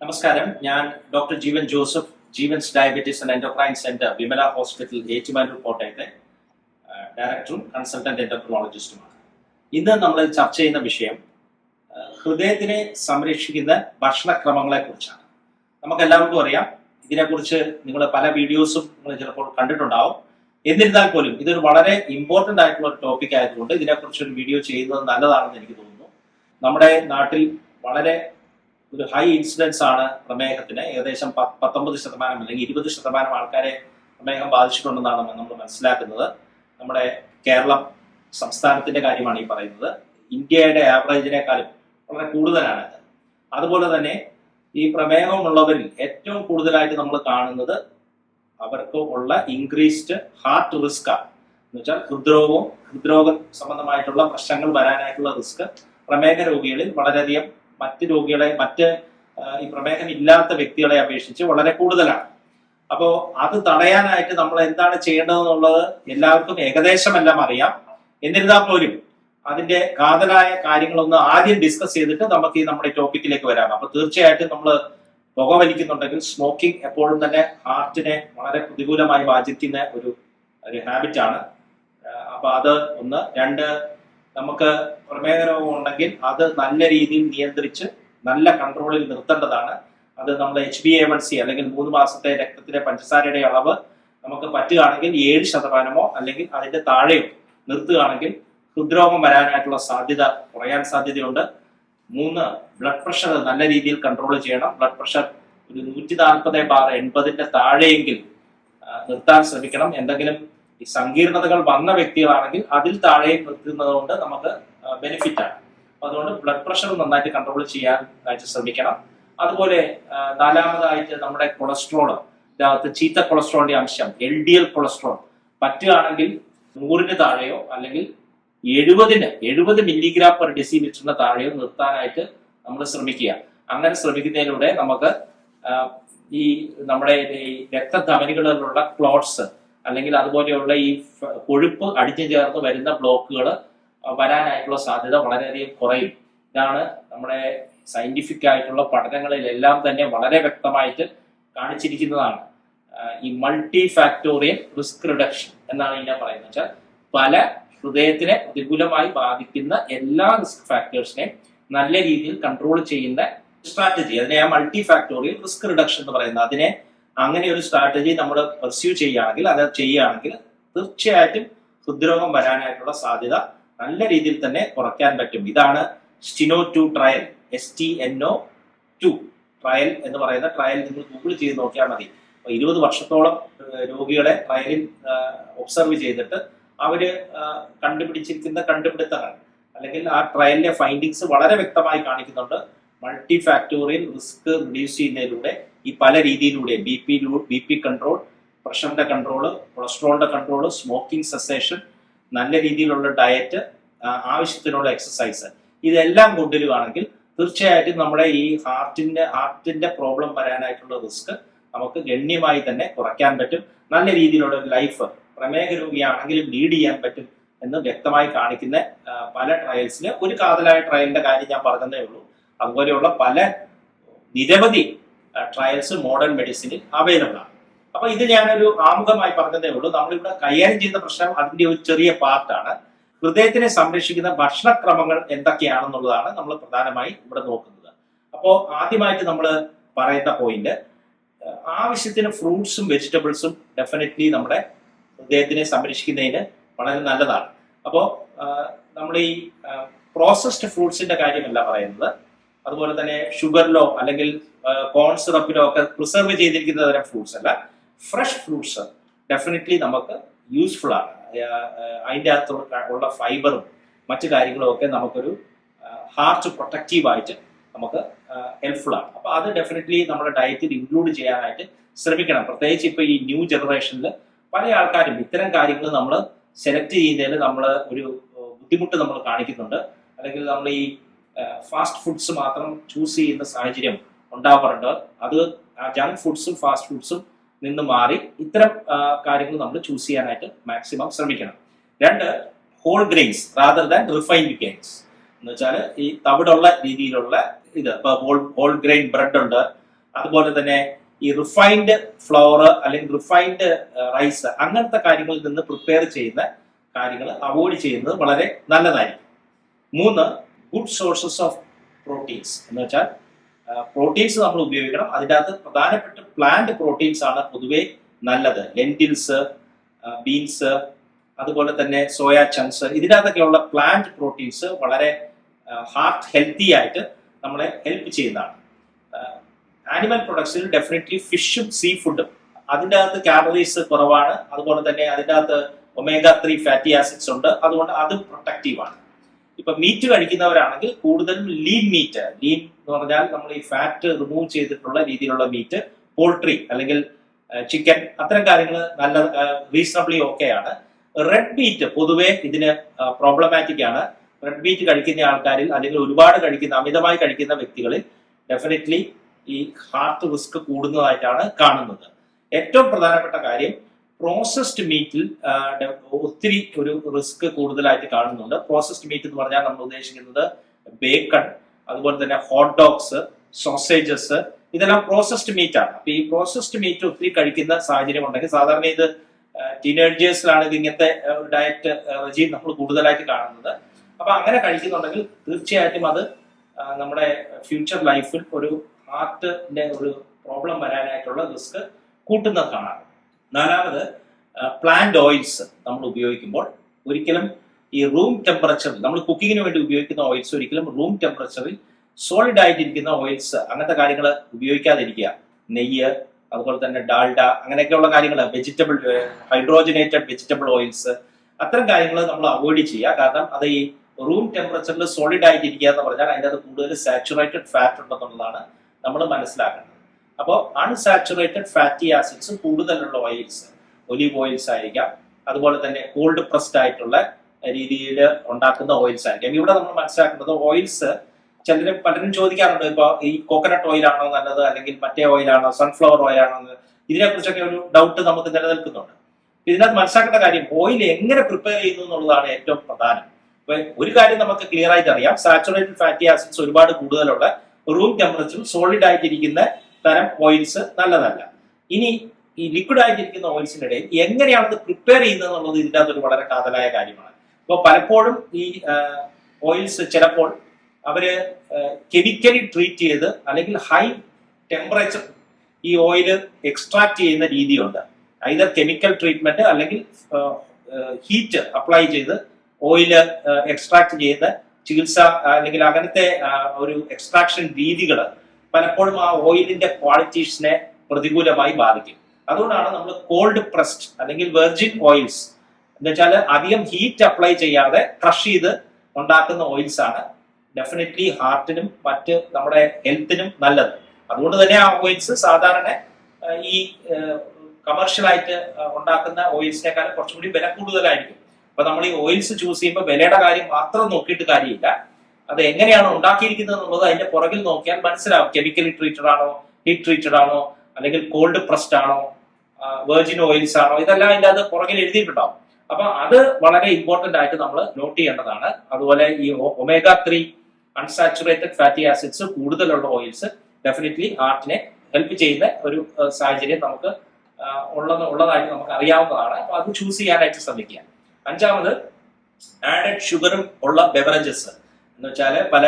നമസ്കാരം. ഞാൻ doctor Jeevan Joseph Jeevan's diabetes and endocrine centre Vimala hospital Ettumanoor കോട്ടയത്തെ ഡയറക്ടറും കൺസൾട്ടന്റ് എൻഡോക്രോളജിസ്റ്റുമാണ് ഇന്ന് നമ്മൾ ചർച്ച ചെയ്യുന്ന വിഷയം ഹൃദയത്തിനെ സംരക്ഷിക്കുന്ന ഭക്ഷണക്രമങ്ങളെ കുറിച്ചാണ് നമുക്ക് എല്ലാവർക്കും അറിയാം ഇതിനെക്കുറിച്ച് നിങ്ങൾ പല വീഡിയോസും നിങ്ങൾ ചിലപ്പോൾ കണ്ടിട്ടുണ്ടാവും. എന്നിരുന്നാൽ പോലും ഇതൊരു വളരെ ഇമ്പോർട്ടന്റ് ആയിട്ടുള്ള ഒരു ടോപ്പിക് ആയതുകൊണ്ട് ഇതിനെക്കുറിച്ച് ഒരു വീഡിയോ ചെയ്യുന്നത് നല്ലതാണെന്ന് എനിക്ക് തോന്നുന്നു. നമ്മുടെ നാട്ടിൽ വളരെ ഒരു ഹൈ ഇൻസിഡൻസ് ആണ് പ്രമേഹത്തിന്. ഏകദേശം പത്തൊമ്പത് ശതമാനം അല്ലെങ്കിൽ ഇരുപത് ശതമാനം ആൾക്കാരെ പ്രമേഹം ബാധിച്ചിട്ടുണ്ടെന്നാണ് നമ്മൾ മനസ്സിലാക്കുന്നത്. നമ്മുടെ കേരളം സംസ്ഥാനത്തിന്റെ കാര്യമാണ് ഈ പറയുന്നത്. ഇന്ത്യയുടെ ആവറേജിനേക്കാളും വളരെ കൂടുതലാണ് അതുപോലെ തന്നെ ഈ പ്രമേഹമുള്ളവരിൽ ഏറ്റവും കൂടുതലായിട്ട് നമ്മൾ കാണുന്നത് അവർക്ക് ഉള്ള ഇൻക്രീസ്ഡ് ഹാർട്ട് റിസ്ക് എന്ന് വെച്ചാൽ ഹൃദ്രോഗവും ഹൃദ്രോഗ സംബന്ധമായിട്ടുള്ള പ്രശ്നങ്ങൾ വരാനായിട്ടുള്ള റിസ്ക് പ്രമേഹ രോഗികളിൽ വളരെയധികം മറ്റ് രോഗികളെ മറ്റ് ഈ പ്രമേഹം ഇല്ലാത്ത വ്യക്തികളെ അപേക്ഷിച്ച് വളരെ കൂടുതലാണ്. അപ്പോൾ അത് തടയാനായിട്ട് നമ്മൾ എന്താണ് ചെയ്യേണ്ടതെന്നുള്ളത് എല്ലാവർക്കും ഏകദേശമെല്ലാം അറിയാം. എന്നിരുന്നാൽ പോലും അതിന്റെ കാതലായ കാര്യങ്ങളൊന്ന് ആദ്യം ഡിസ്കസ് ചെയ്തിട്ട് നമുക്ക് ഈ നമ്മുടെ ടോപ്പിക്കിലേക്ക് വരാം. അപ്പൊ തീർച്ചയായിട്ടും നമ്മൾ പുകവലിക്കുന്നുണ്ടെങ്കിൽ സ്മോക്കിംഗ് എപ്പോഴും തന്നെ ഹാർട്ടിനെ വളരെ പ്രതികൂലമായി ബാധിക്കുന്ന ഒരു ഒരു ആണ്. അപ്പൊ അത് ഒന്ന്. രണ്ട് നമുക്ക് പ്രമേഹ രോഗം ഉണ്ടെങ്കിൽ അത് നല്ല രീതിയിൽ നിയന്ത്രിച്ച് നല്ല കൺട്രോളിൽ നിർത്തേണ്ടതാണ്. അത് നമ്മൾ H B A one C അല്ലെങ്കിൽ മൂന്ന് മാസത്തെ രക്തത്തിലെ പഞ്ചസാരയുടെ അളവ് നമുക്ക് പറ്റുകയാണെങ്കിൽ ഏഴ് ശതമാനമോ അല്ലെങ്കിൽ അതിന്റെ താഴെയോ നിർത്തുകയാണെങ്കിൽ ഹൃദ്രോഗം വരാനായിട്ടുള്ള സാധ്യത കുറയാൻ സാധ്യതയുണ്ട്. മൂന്ന് ബ്ലഡ് പ്രഷർ നല്ല രീതിയിൽ കൺട്രോൾ ചെയ്യണം. ബ്ലഡ് പ്രഷർ ഒരു നൂറ്റി നാൽപ്പത് ബാർ എൺപതിന്റെ താഴെയെങ്കിൽ നിർത്താൻ ശ്രമിക്കണം. എന്തെങ്കിലും ഈ സങ്കീർണതകൾ വന്ന വ്യക്തികളാണെങ്കിൽ അതിൽ താഴെ നിർത്തുന്നത് കൊണ്ട് നമുക്ക് ബെനിഫിറ്റ് ആണ്. അതുകൊണ്ട് ബ്ലഡ് പ്രഷർ നന്നായിട്ട് കൺട്രോൾ ചെയ്യാൻ ആയിട്ട് ശ്രമിക്കണം. അതുപോലെ നാലാമതായിട്ട് നമ്മുടെ കൊളസ്ട്രോൾ ഇതിനകത്ത് ചീത്ത കൊളസ്ട്രോളിന്റെ അംശം എൽ ഡി എൽ കൊളസ്ട്രോൾ പറ്റുകയാണെങ്കിൽ നൂറിന് താഴെയോ അല്ലെങ്കിൽ എഴുപതിന് എഴുപത് മില്ലിഗ്രാം പെർ ഡെസിലിറ്ററിന് താഴെയോ നിർത്താനായിട്ട് നമ്മൾ ശ്രമിക്കുക. അങ്ങനെ ശ്രമിക്കുന്നതിലൂടെ നമുക്ക് ഈ നമ്മുടെ ഈ രക്തധമനികളിലുള്ള ക്ലോട്ട്സ് അല്ലെങ്കിൽ അതുപോലെയുള്ള ഈ കൊഴുപ്പ് അടിഞ്ഞു ചേർന്ന് വരുന്ന ബ്ലോക്കുകൾ വരാനായിട്ടുള്ള സാധ്യത വളരെയധികം കുറയും. ഇതാണ് നമ്മുടെ സയന്റിഫിക് ആയിട്ടുള്ള പഠനങ്ങളിലെല്ലാം തന്നെ വളരെ വ്യക്തമായിട്ട് കാണിച്ചിരിക്കുന്നതാണ്. ഈ മൾട്ടി ഫാക്ടോറിയൽ റിസ്ക് റിഡക്ഷൻ എന്നാണ് ഇതിനെ പറയുന്നത്. വെച്ചാൽ പല ഹൃദയത്തിനെ പ്രതികൂലമായി ബാധിക്കുന്ന എല്ലാ റിസ്ക് ഫാക്ടേഴ്സിനെയും നല്ല രീതിയിൽ കൺട്രോൾ ചെയ്യുന്ന സ്ട്രാറ്റജി അതിനെ ആ മൾട്ടി ഫാക്ടോറിയൽ റിസ്ക് റിഡക്ഷൻ എന്ന് പറയുന്നത്. അതിനെ അങ്ങനെ ഒരു സ്ട്രാറ്റജി നമ്മൾ പെർസ്യൂ ചെയ്യുകയാണെങ്കിൽ അത് ചെയ്യുകയാണെങ്കിൽ തീർച്ചയായിട്ടും ഹൃദ്രോഗം വരാനായിട്ടുള്ള സാധ്യത നല്ല രീതിയിൽ തന്നെ കുറയ്ക്കാൻ പറ്റും. ഇതാണ് Steno two trial S T N O two trial എന്ന് പറയുന്ന ട്രയൽ നിങ്ങൾ ഗൂഗിൾ ചെയ്ത് നോക്കിയാൽ മതി. അപ്പൊ ഇരുപത് വർഷത്തോളം രോഗികളെ ട്രയലിൽ ഒബ്സർവ് ചെയ്തിട്ട് അവർ കണ്ടുപിടിച്ചിരിക്കുന്ന കണ്ടുപിടുത്തങ്ങൾ. അല്ലെങ്കിൽ ആ ട്രയലിലെ ഫൈൻഡിങ്സ് വളരെ വ്യക്തമായി കാണിക്കുന്നുണ്ട്. മൾട്ടി ഫാക്ടോറിയൽ റിസ്ക് റിഡ്യൂസ് ചെയ്യുന്നതിലൂടെ ഈ പല രീതിയിലൂടെ B P B P control പ്രഷറിന്റെ control കൊളസ്ട്രോളിന്റെ കൺട്രോൾ സ്മോക്കിംഗ് സെസേഷൻ നല്ല രീതിയിലുള്ള ഡയറ്റ് ആവശ്യത്തിനുള്ള എക്സസൈസ്. ഇതെല്ലാം കൊണ്ടുവരികയാണെങ്കിൽ തീർച്ചയായിട്ടും നമ്മുടെ ഈ ഹാർട്ടിന്റെ ഹാർട്ടിന്റെ പ്രോബ്ലം വരാനായിട്ടുള്ള റിസ്ക് നമുക്ക് ഗണ്യമായി തന്നെ കുറയ്ക്കാൻ പറ്റും. നല്ല രീതിയിലുള്ള ലൈഫ് പ്രമേഹ രോഗിയാണെങ്കിലും ലീഡ് ചെയ്യാൻ പറ്റും എന്ന് വ്യക്തമായി കാണിക്കുന്ന പല ട്രയൽസിന് ഒരു കാതലായ ട്രയലിന്റെ കാര്യം ഞാൻ പറഞ്ഞതേ ഉള്ളൂ. അതുപോലെയുള്ള പല നിരവധി ട്രയൽസ് മോഡേൺ മെഡിസിനിൽ അവൈലബിൾ ആണ്. അപ്പൊ ഇത് ഞാനൊരു ആമുഖമായി പറഞ്ഞതേ ഉള്ളൂ. നമ്മളിവിടെ കൈകാര്യം ചെയ്യുന്ന പ്രശ്നം അതിന്റെ ഒരു ചെറിയ പാർട്ടാണ് ഹൃദയത്തിനെ സംരക്ഷിക്കുന്ന ഭക്ഷണക്രമങ്ങൾ എന്തൊക്കെയാണെന്നുള്ളതാണ് നമ്മൾ പ്രധാനമായി ഇവിടെ നോക്കുന്നത്. അപ്പോൾ ആദ്യമായിട്ട് നമ്മൾ പറയുന്ന പോയിന്റ് ആവശ്യത്തിന് ഫ്രൂട്ട്സും വെജിറ്റബിൾസും ഡെഫിനറ്റ്ലി നമ്മുടെ ഹൃദയത്തിനെ സംരക്ഷിക്കുന്നതിന് വളരെ നല്ലതാണ്. അപ്പോൾ നമ്മൾ ഈ പ്രോസസ്ഡ് ഫ്രൂട്ട്സിന്റെ കാര്യമല്ല പറയുന്നത്. അതുപോലെ തന്നെ ഷുഗറിലോ അല്ലെങ്കിൽ കോൺ സിറപ്പിലോ ഒക്കെ പ്രിസർവ് ചെയ്തിരിക്കുന്ന തരം ഫ്രൂട്ട്സ് അല്ല. ഫ്രഷ് ഫ്രൂട്ട്സ് ഡെഫിനറ്റ്ലി നമുക്ക് യൂസ്ഫുൾ ആണ്. അതിന്റെ അകത്ത് ഉള്ള ഫൈബറും മറ്റു കാര്യങ്ങളും ഒക്കെ നമുക്കൊരു ഹാർട്ട് പ്രൊട്ടക്റ്റീവ് ആയിട്ട് നമുക്ക് ഹെൽപ്ഫുൾ ആണ്. അപ്പൊ അത് ഡെഫിനറ്റ്ലി നമ്മുടെ ഡയറ്റിൽ ഇൻക്ലൂഡ് ചെയ്യാനായിട്ട് ശ്രമിക്കണം. പ്രത്യേകിച്ച് ഇപ്പൊ ഈ ന്യൂ ജനറേഷനിൽ പല ആൾക്കാരും ഇത്തരം കാര്യങ്ങൾ നമ്മൾ സെലക്ട് ചെയ്യുന്നതിൽ നമ്മൾ ഒരു ബുദ്ധിമുട്ട് നമ്മൾ കാണിക്കുന്നുണ്ട്. അല്ലെങ്കിൽ നമ്മൾ ഈ ഫാസ്റ്റ് ഫുഡ്സ് മാത്രം ചൂസ് ചെയ്യുന്ന സാഹചര്യം ഉണ്ടാവാറുണ്ട്. അത് ജങ്ക് ഫുഡ്സും ഫാസ്റ്റ് ഫുഡ്സും നിന്ന് മാറി ഇത്തരം കാര്യങ്ങൾ നമ്മൾ ചൂസ് ചെയ്യാനായിട്ട് മാക്സിമം ശ്രമിക്കണം. രണ്ട് whole grains rather than refined grains എന്ന് വെച്ചാൽ ഈ തവിടുള്ള രീതിയിലുള്ള ഇത് ഹോൾ ഹോൾ ഗ്രെയിൻ ബ്രെഡ് ഉണ്ട്. അതുപോലെ തന്നെ ഈ റിഫൈൻഡ് ഫ്ലോർ അല്ലെങ്കിൽ റിഫൈൻഡ് റൈസ് അങ്ങനത്തെ കാര്യങ്ങളിൽ നിന്ന് പ്രിപ്പയർ ചെയ്യുന്ന കാര്യങ്ങൾ അവോയ്ഡ് ചെയ്യുന്നത് വളരെ നല്ലതായിരിക്കും. മൂന്ന് ഗുഡ് സോഴ്സസ് ഓഫ് പ്രോട്ടീൻസ് എന്ന് വെച്ചാൽ പ്രോട്ടീൻസ് നമ്മൾ ഉപയോഗിക്കണം. അതിന്റെ അകത്ത് പ്രധാനപ്പെട്ട പ്ലാന്റ് പ്രോട്ടീൻസ് ആണ് പൊതുവേ നല്ലത്. ലെന്റിൽസ് ബീൻസ് അതുപോലെ തന്നെ സോയ ചങ്ക്സ് ഇതിനകത്തൊക്കെയുള്ള പ്ലാന്റ് പ്രോട്ടീൻസ് വളരെ ഹാർട്ട് ഹെൽത്തി ആയിട്ട് നമ്മളെ ഹെൽപ്പ് ചെയ്യുന്നതാണ്. ആനിമൽ പ്രൊഡക്ട്സിൽ ഡെഫിനറ്റ്ലി ഫിഷും സീ ഫുഡും അതിന്റെ അകത്ത് കാലറീസ് കുറവാണ്. അതുപോലെ തന്നെ അതിന്റെ അകത്ത് ഒമേഗ ത്രീ ഫാറ്റി ആസിഡ്സ് ഉണ്ട്. അതുകൊണ്ട് അതും പ്രൊട്ടക്റ്റീവ് ആണ്. ഇപ്പൊ മീറ്റ് കഴിക്കുന്നവരാണെങ്കിൽ കൂടുതലും ലീൻ മീറ്റ് ലീൻ എന്ന് പറഞ്ഞാൽ നമ്മൾ ഈ ഫാറ്റ് റിമൂവ് ചെയ്തിട്ടുള്ള രീതിയിലുള്ള മീറ്റ് പോൾട്രി അല്ലെങ്കിൽ ചിക്കൻ അത്തരം കാര്യങ്ങൾ നല്ല റീസണബിളി ഓക്കെ ആണ്. റെഡ് മീറ്റ് പൊതുവേ ഇതിന് പ്രോബ്ലമാറ്റിക് ആണ്. റെഡ് മീറ്റ് കഴിക്കുന്ന ആൾക്കാരിൽ അല്ലെങ്കിൽ ഒരുപാട് കഴിക്കുന്ന അമിതമായി കഴിക്കുന്ന വ്യക്തികളിൽ ഡെഫിനറ്റ്ലി ഈ ഹാർട്ട് റിസ്ക് കൂടുന്നതായിട്ടാണ് കാണുന്നത്. ഏറ്റവും പ്രധാനപ്പെട്ട കാര്യം പ്രോസസ്ഡ് മീറ്റിൽ ഒത്തിരി ഒരു റിസ്ക് കൂടുതലായിട്ട് കാണുന്നുണ്ട്. പ്രോസസ്ഡ് മീറ്റ് എന്ന് പറഞ്ഞാൽ നമ്മൾ ഉദ്ദേശിക്കുന്നത് ബേക്കൺ അതുപോലെ തന്നെ ഹോട്ട് ഡോഗ്സ് സോസേജസ് ഇതെല്ലാം പ്രോസസ്ഡ് മീറ്റ് ആണ്. അപ്പൊ ഈ പ്രോസസ്ഡ് മീറ്റ് ഒത്തിരി കഴിക്കുന്ന സാഹചര്യം ഉണ്ടെങ്കിൽ സാധാരണ ഇത് ടീനേജേഴ്സിലാണ് ഇത് ഇങ്ങനത്തെ ഡയറ്റ് റെജീം നമ്മൾ കൂടുതലായിട്ട് കാണുന്നത്. അപ്പൊ അങ്ങനെ കഴിക്കുന്നുണ്ടെങ്കിൽ തീർച്ചയായിട്ടും അത് നമ്മുടെ ഫ്യൂച്ചർ ലൈഫിൽ ഒരു ഹാർട്ടിന്റെ ഒരു പ്രോബ്ലം വരാനായിട്ടുള്ള റിസ്ക് കൂട്ടുന്നത് നാലാമത് പ്ലാന്റ് ഓയിൽസ് നമ്മൾ ഉപയോഗിക്കുമ്പോൾ ഒരിക്കലും ഈ റൂം ടെമ്പറേച്ചറിൽ നമ്മൾ കുക്കിങ്ങിന് വേണ്ടി ഉപയോഗിക്കുന്ന ഓയിൽസ് ഒരിക്കലും റൂം ടെമ്പറേച്ചറിൽ സോളിഡ് ആയിട്ടിരിക്കുന്ന ഓയിൽസ് അങ്ങനത്തെ കാര്യങ്ങൾ ഉപയോഗിക്കാതിരിക്കുക. നെയ്യ് അതുപോലെ തന്നെ ഡാൾഡ അങ്ങനെയൊക്കെയുള്ള കാര്യങ്ങൾ വെജിറ്റബിൾ ഹൈഡ്രോജനേറ്റഡ് വെജിറ്റബിൾ ഓയിൽസ് അത്തരം കാര്യങ്ങൾ നമ്മൾ അവോയ്ഡ് ചെയ്യുക. കാരണം അത് ഈ റൂം ടെമ്പറേച്ചറിൽ സോളിഡ് ആയിട്ടിരിക്കുക എന്ന് പറഞ്ഞാൽ അതിന്റെ അത് കൂടുതൽ സാച്ചുറേറ്റഡ് ഫാറ്റ് ഉണ്ടെന്നുള്ളതാണ് നമ്മൾ മനസ്സിലാക്കേണ്ടത്. അപ്പോൾ അൺസാച്ചുറേറ്റഡ് ഫാറ്റി ആസിഡ്സ് കൂടുതലുള്ള ഓയിൽസ് ഒലിവ് ഓയിൽസ് ആയിരിക്കാം. അതുപോലെ തന്നെ കോൾഡ് പ്രസ്ഡ് ആയിട്ടുള്ള രീതിയിൽ ഉണ്ടാക്കുന്ന ഓയിൽസ് ആയിരിക്കാം. ഇവിടെ നമ്മൾ മനസ്സിലാക്കുന്നത് ഓയിൽസ് ചിലർ പലരും ചോദിക്കാറുണ്ട് ഇപ്പോൾ ഈ കോക്കനട്ട് ഓയിലാണോ നല്ലത്? അല്ലെങ്കിൽ മറ്റേ ഓയിലാണോ സൺഫ്ലവർ ഓയിലാണോ ഇതിനെ കുറിച്ചൊക്കെ ഒരു ഡൗട്ട് നമുക്ക് നിലനിൽക്കുന്നുണ്ട്. ഇതിനകത്ത് മനസ്സിലാക്കേണ്ട കാര്യം ഓയിൽ എങ്ങനെ പ്രിപ്പയർ ചെയ്യുന്നു എന്നുള്ളതാണ് ഏറ്റവും പ്രധാനം. ഒരു കാര്യം നമുക്ക് ക്ലിയർ ആയിട്ട് അറിയാം. സാച്ചുറേറ്റഡ് ഫാറ്റി ആസിഡ്സ് ഒരുപാട് കൂടുതലുള്ള റൂം ടെമ്പറേച്ചറിൽ സോളിഡ് ആയിട്ടിരിക്കുന്ന തരം ഓയിൽസ് നല്ലതല്ല. ഇനി ഈ ലിക്വിഡ് ആയിട്ടിരിക്കുന്ന ഓയിൽസിന്റെ ഇടയിൽ എങ്ങനെയാണ് പ്രിപ്പയർ ചെയ്യുന്നത് എന്നുള്ളത് ഇതിന്റെ അകത്തൊരു വളരെ കാതലായ കാര്യമാണ്. അപ്പോൾ പലപ്പോഴും ഈ ഓയിൽസ് ചിലപ്പോൾ അവർ കെമിക്കലി ട്രീറ്റ് ചെയ്ത് അല്ലെങ്കിൽ ഹൈ ടെമ്പറേച്ചർ ഈ ഓയിൽ എക്സ്ട്രാക്ട് ചെയ്യുന്ന രീതിയുണ്ട്. ഐതർ കെമിക്കൽ ട്രീറ്റ്മെന്റ് അല്ലെങ്കിൽ ഹീറ്റ് അപ്ലൈ ചെയ്ത് ഓയിൽ എക്സ്ട്രാക്ട് ചെയ്യുന്ന ചികിത്സ അല്ലെങ്കിൽ അങ്ങനത്തെ ഒരു എക്സ്ട്രാക്ഷൻ രീതികൾ പലപ്പോഴും ആ ഓയിലിന്റെ ക്വാളിറ്റീസിനെ പ്രതികൂലമായി ബാധിക്കും. അതുകൊണ്ടാണ് നമ്മൾ കോൾഡ് പ്രസ്ഡ് അല്ലെങ്കിൽ വെർജിൻ ഓയിൽസ് എന്ന് വെച്ചാൽ അധികം ഹീറ്റ് അപ്ലൈ ചെയ്യാതെ ക്രഷ് ചെയ്ത് ഉണ്ടാക്കുന്ന ഓയിൽസ് ആണ് ഡെഫിനറ്റ്ലി ഹാർട്ടിനും മറ്റ് നമ്മുടെ ഹെൽത്തിനും നല്ലത്. അതുകൊണ്ട് തന്നെ ആ ഓയിൽസ് സാധാരണ ഈ കമേഴ്ഷ്യലായിട്ട് ഉണ്ടാക്കുന്ന ഓയിൽസിനേക്കാളും കുറച്ചും കൂടി വില കൂടുതലായിരിക്കും. അപ്പൊ നമ്മൾ ഈ ഓയിൽസ് ചൂസ് ചെയ്യുമ്പോൾ വിലയുടെ കാര്യം മാത്രം നോക്കിയിട്ട് കാര്യമില്ല. അത് എങ്ങനെയാണ് ഉണ്ടാക്കിയിരിക്കുന്നത് എന്നുള്ളത് അതിന്റെ പുറകിൽ നോക്കിയാൽ മനസ്സിലാവും. കെമിക്കലി ട്രീറ്റഡ് ആണോ ഹീറ്റ് ട്രീറ്റഡ് ആണോ അല്ലെങ്കിൽ കോൾഡ് പ്രസ്ഡ് ആണോ വെർജിൻ ഓയിൽസ് ആണോ ഇതെല്ലാം അതിന്റെ അത് പുറകിൽ എഴുതിയിട്ടുണ്ടാവും. അപ്പൊ അത് വളരെ ഇമ്പോർട്ടന്റ് ആയിട്ട് നമ്മൾ നോട്ട് ചെയ്യേണ്ടതാണ്. അതുപോലെ ഈ omega three unsaturated fatty acids കൂടുതലുള്ള ഓയിൽസ് ഡെഫിനറ്റ്ലി ഹാർട്ടിനെ ഹെൽപ്പ് ചെയ്യുന്ന ഒരു സാഹചര്യം നമുക്ക് ഉള്ളത് ഉള്ളതായിട്ട് നമുക്ക് അറിയാവുന്നതാണ്. അപ്പൊ അത് ചൂസ് ചെയ്യാനായിട്ട് ശ്രമിക്കുക. അഞ്ചാമത് ആഡഡ് ഷുഗറും ഉള്ള ബെവറേജസ് എന്ന് വെച്ചാൽ പല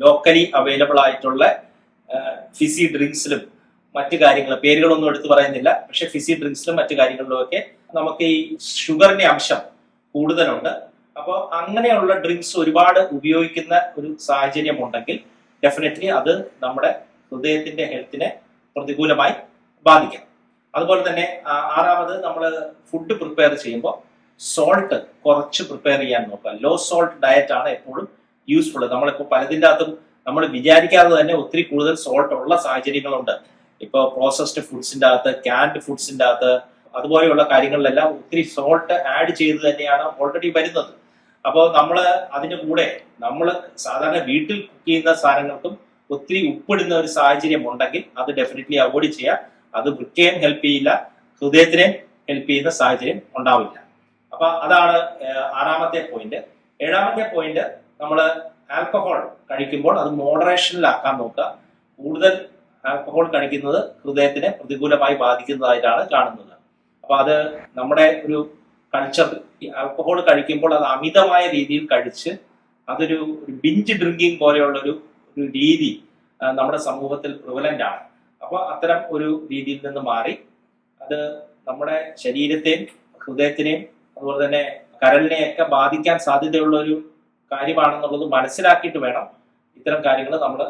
ലോക്കലി അവൈലബിൾ ആയിട്ടുള്ള ഫിസി ഡ്രിങ്ക്സിലും മറ്റു കാര്യങ്ങൾ പേരുകളൊന്നും എടുത്തു പറയുന്നില്ല. പക്ഷെ ഫിസി ഡ്രിങ്ക്സിലും മറ്റു കാര്യങ്ങളിലും ഒക്കെ നമുക്ക് ഈ ഷുഗറിന്റെ അംശം കൂടുതലുണ്ട്. അപ്പോൾ അങ്ങനെയുള്ള ഡ്രിങ്ക്സ് ഒരുപാട് ഉപയോഗിക്കുന്ന ഒരു സാഹചര്യം ഉണ്ടെങ്കിൽ ഡെഫിനറ്റ്ലി അത് നമ്മുടെ ഹൃദയത്തിന്റെ ഹെൽത്തിനെ പ്രതികൂലമായി ബാധിക്കാം. അതുപോലെ തന്നെ ആറാമത് നമ്മൾ ഫുഡ് പ്രിപ്പയർ ചെയ്യുമ്പോൾ സോൾട്ട് കുറച്ച് പ്രിപ്പയർ ചെയ്യാൻ നോക്കുക. ലോ സോൾട്ട് ഡയറ്റ് ആണ് എപ്പോഴും യൂസ്ഫുൾ നമ്മളിപ്പോൾ പലതിന്റെ അകത്തും നമ്മൾ വിചാരിക്കാതെ തന്നെ ഒത്തിരി കൂടുതൽ സോൾട്ട് ഉള്ള സാഹചര്യങ്ങളുണ്ട്. ഇപ്പോൾ പ്രോസസ്ഡ് ഫുഡ്സിന്റെ അകത്ത് ക്യാൻഡ് ഫുഡ്സിന്റെ അകത്ത് അതുപോലെയുള്ള കാര്യങ്ങളിലെല്ലാം ഒത്തിരി സോൾട്ട് ആഡ് ചെയ്ത് തന്നെയാണ് ഓൾറെഡി വരുന്നത്. അപ്പോൾ നമ്മൾ അതിന്റെ കൂടെ നമ്മൾ സാധാരണ വീട്ടിൽ കുക്ക് ചെയ്യുന്ന സാധനങ്ങൾക്കും ഒത്തിരി ഉപ്പിടുന്ന ഒരു സാഹചര്യം ഉണ്ടെങ്കിൽ അത് ഡെഫിനറ്റ്ലി അവോയ്ഡ് ചെയ്യുക. അത് വൃക്കയും ഹെൽപ്പ് ചെയ്യില്ല ഹൃദയത്തിനെ ഹെൽപ്പ് ചെയ്യുന്ന സാഹചര്യം ഉണ്ടാവില്ല. അപ്പൊ അതാണ് ആറാമത്തെ പോയിന്റ് ഏഴാമത്തെ പോയിന്റ് നമ്മൾ ആൽക്കഹോൾ കഴിക്കുമ്പോൾ അത് മോഡറേഷനിലാക്കാൻ നോക്കുക. കൂടുതൽ ആൽക്കഹോൾ കഴിക്കുന്നത് ഹൃദയത്തിനെ പ്രതികൂലമായി ബാധിക്കുന്നതായിട്ടാണ് കാണുന്നത്. അപ്പൊ അത് നമ്മുടെ ഒരു കൾച്ചർ ആൽക്കഹോൾ കഴിക്കുമ്പോൾ അത് അമിതമായ രീതിയിൽ കഴിച്ച് അതൊരു ബിഞ്ച് ഡ്രിങ്കിങ് പോലെയുള്ള ഒരു ഒരു രീതി നമ്മുടെ സമൂഹത്തിൽ പ്രിവലന്റ് ആണ്. അപ്പൊ അത്തരം ഒരു രീതിയിൽ നിന്ന് മാറി അത് നമ്മുടെ ശരീരത്തെയും ഹൃദയത്തിനെയും അതുപോലെ തന്നെ കരളിനെയൊക്കെ ബാധിക്കാൻ സാധ്യതയുള്ള ഒരു കാര്യമാണെന്നുള്ളത് മനസ്സിലാക്കിയിട്ട് വേണം ഇത്തരം കാര്യങ്ങൾ നമ്മൾ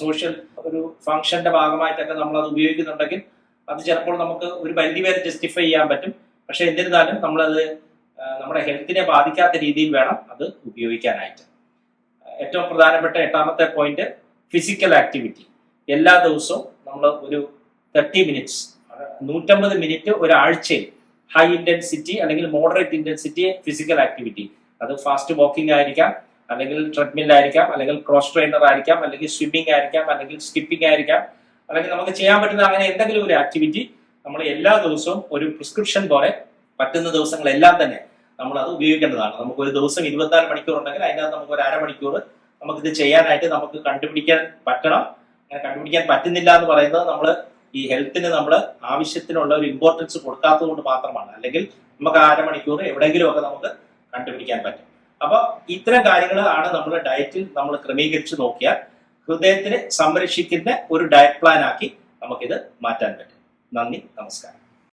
സോഷ്യൽ ഒരു ഫംഗ്ഷന്റെ ഭാഗമായിട്ടൊക്കെ നമ്മൾ അത് ഉപയോഗിക്കുന്നുണ്ടെങ്കിൽ അത് ചിലപ്പോൾ നമുക്ക് ഒരു പരിധി വരെ ജസ്റ്റിഫൈ ചെയ്യാൻ പറ്റും. പക്ഷെ എന്നിരുന്നാലും നമ്മളത് നമ്മുടെ ഹെൽത്തിനെ ബാധിക്കാത്ത രീതിയിൽ വേണം അത് ഉപയോഗിക്കാനായിട്ട്. ഏറ്റവും പ്രധാനപ്പെട്ട എട്ടാമത്തെ പോയിന്റ് ഫിസിക്കൽ ആക്ടിവിറ്റി എല്ലാ ദിവസവും നമ്മൾ ഒരു തേർട്ടി മിനിറ്റ്സ് നൂറ്റമ്പത് മിനിറ്റ് ഒരാഴ്ചയിൽ ഹൈ ഇന്റൻസിറ്റി അല്ലെങ്കിൽ മോഡറേറ്റ് ഇന്റൻസിറ്റി ഫിസിക്കൽ ആക്ടിവിറ്റി അത് ഫാസ്റ്റ് വാക്കിംഗ് ആയിരിക്കാം അല്ലെങ്കിൽ ട്രെഡ്മിൽ ആയിരിക്കാം അല്ലെങ്കിൽ ക്രോസ് ട്രെയിനർ ആയിരിക്കാം അല്ലെങ്കിൽ സ്വിമ്മിംഗ് ആയിരിക്കാം അല്ലെങ്കിൽ സ്കിപ്പിംഗ് ആയിരിക്കാം അല്ലെങ്കിൽ നമുക്ക് ചെയ്യാൻ പറ്റുന്ന അങ്ങനെ എന്തെങ്കിലും ഒരു ആക്ടിവിറ്റി നമ്മൾ എല്ലാ ദിവസവും ഒരു പ്രിസ്ക്രിപ്ഷൻ പോലെ പറ്റുന്ന ദിവസങ്ങളെല്ലാം തന്നെ നമ്മൾ അത് ഉപയോഗിക്കേണ്ടതാണ്. നമുക്ക് ഒരു ദിവസം ഇരുപത്തിനാല് മണിക്കൂർ ഉണ്ടെങ്കിൽ അതിനകത്ത് നമുക്ക് ഒരു അരമണിക്കൂർ ഇത് ചെയ്യാനായിട്ട് നമുക്ക് കണ്ടുപിടിക്കാൻ പറ്റണം. അങ്ങനെ കണ്ടുപിടിക്കാൻ പറ്റുന്നില്ല എന്ന് പറയുന്നത് നമ്മൾ ഈ ഹെൽത്തിന് നമ്മൾ ആവശ്യത്തിനുള്ള ഒരു ഇമ്പോർട്ടൻസ് കൊടുക്കാത്തത് കൊണ്ട് മാത്രമാണ്. അല്ലെങ്കിൽ നമുക്ക് അരമണിക്കൂർ എവിടെയെങ്കിലും ഒക്കെ നമുക്ക് കണ്ടുപിടിക്കാൻ പറ്റും. അപ്പൊ ഇത്തരം കാര്യങ്ങളാണ് നമ്മൾ ഡയറ്റിൽ നമ്മൾ ക്രമീകരിച്ച് നോക്കിയാൽ ഹൃദയത്തിനെ സംരക്ഷിക്കുന്ന ഒരു ഡയറ്റ് പ്ലാൻ ആക്കി നമുക്കിത് മാറ്റാൻ പറ്റും. നന്ദി നമസ്കാരം.